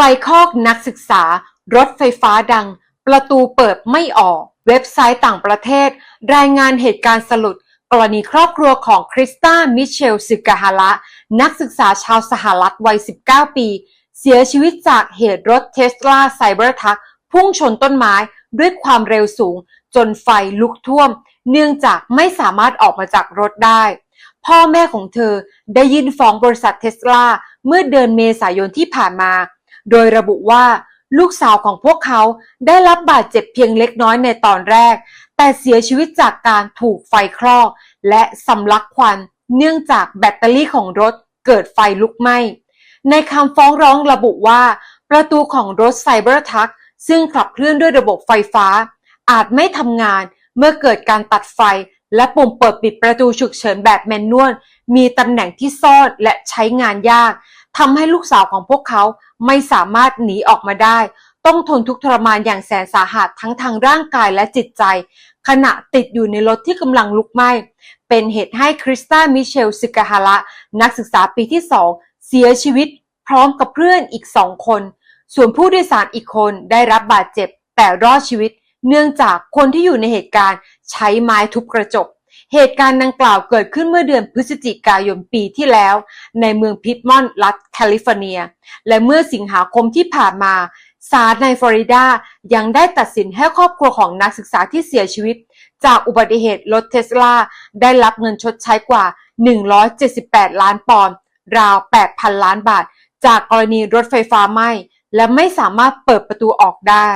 ไฟคอกนักศึกษา รถไฟฟ้าดัง ประตูเปิดไม่ออก เว็บไซต์ต่างประเทศ รายงานเหตุการณ์สลดกรณีครอบครัวของคริสตามิเชลซึกาฮาระ นักศึกษาชาวสหรัฐวัย 19 ปี เสียชีวิตจากเหตุรถเทสลาไซเบอร์ทัก พุ่งชนต้นไม้ด้วยความเร็วสูง จนไฟลุกท่วม เนื่องจากไม่สามารถออกมาจากรถได้ พ่อแม่ของเธอได้ยื่นฟ้องบริษัทเทสลาเมื่อเดือนเมษายนที่ผ่านมา โดยระบุว่าลูกสาวของพวกเขาได้รับบาดเจ็บเพียงเล็กน้อยในตอนแรก แต่เสียชีวิตจากการถูกไฟคลอก และสำลักควัน เนื่องจากแบตเตอรี่ของรถเกิดไฟลุกไหม้ ในคำฟ้องร้องระบุว่า ประตูของรถไซเบอร์ทักซึ่งขับเคลื่อนด้วยระบบไฟฟ้า อาจไม่ทำงานเมื่อเกิดการตัดไฟ และปุ่มเปิดปิดประตูฉุกเฉินแบบแมนนวลมีตำแหน่งที่ซ่อนและใช้งานยาก ทำให้ลูกสาวของพวกเขาไม่สามารถหนีออกมาได้ ต้องทนทุกข์ทรมานอย่างแสนสาหัสทั้งทางร่างกายและจิตใจ ขณะติดอยู่ในรถที่กำลังลุกไหม้ เป็นเหตุให้คริสตามิเชลซิกาฮาระนักศึกษาปีที่2เสียชีวิตพร้อมกับเพื่อนอีกสองคน ส่วนผู้โดยสารอีกคนได้รับบาดเจ็บแต่รอดชีวิต เนื่องจากคนที่อยู่ในเหตุการณ์ใช้ไม้ทุบกระจก เหตุการณ์ดังกล่าวเกิดขึ้นเมื่อเดือนพฤศจิกายนปีที่แล้ว ในเมืองพิตมอนต์รัฐแคลิฟอร์เนีย และเมื่อสิงหาคมที่ผ่านมาศาลในฟลอริดายังได้ตัดสินให้ครอบครัวของนักศึกษาที่เสียชีวิต จากอุบัติเหตุรถเทสลาได้รับเงินชดใช้กว่า 178 ล้านปอนด์ราว 8,000 ล้านบาท จากกรณีรถไฟฟ้าไหม้และไม่สามารถเปิดประตูออกได้